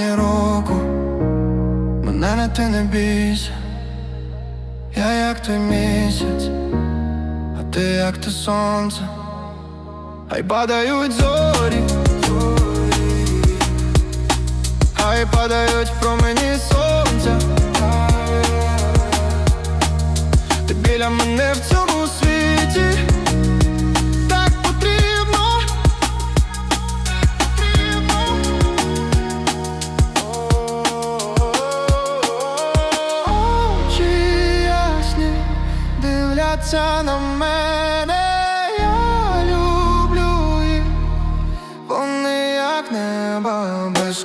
Мені руку, мене не ти не бійся, я як той місяць, а ти як те сонце, хай падають зорі, хай падають промені сонця, ти біля мене в цьому дивляться на мене, я люблю їх, вони як небо без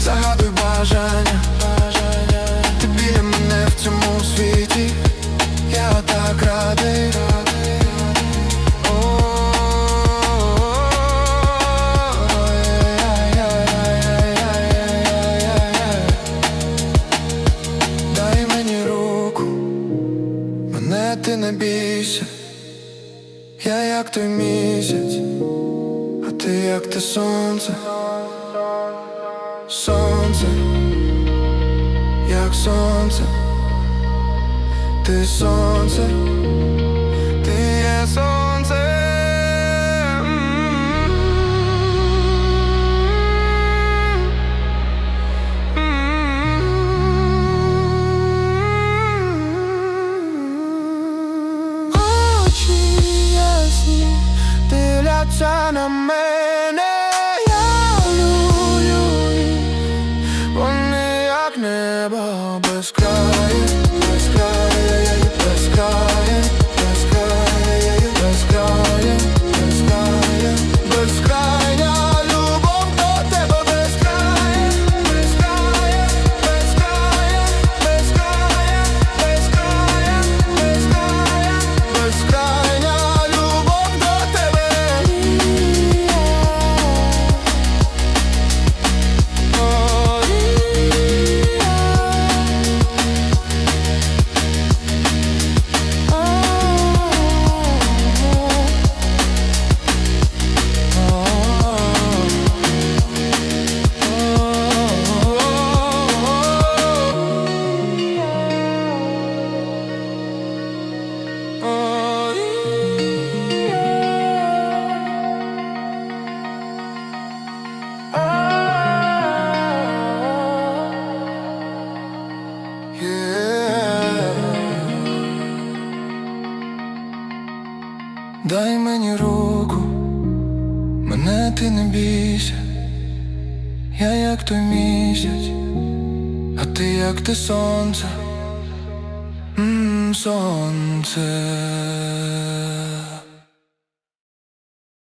загадуй бажання, бажання ти біля мене в цьому світі, я так радий. Дай мені руку, мене ти не бійся, я як той місяць, а ти як те сонце сонце, як сонце, ти сонце, ти є сонце. Очі ясні дивляться на мене, небо без краю, без краю, Дай мені руку, мене ти не бійся, я як той місяць, а ти як те сонце, М, сонце.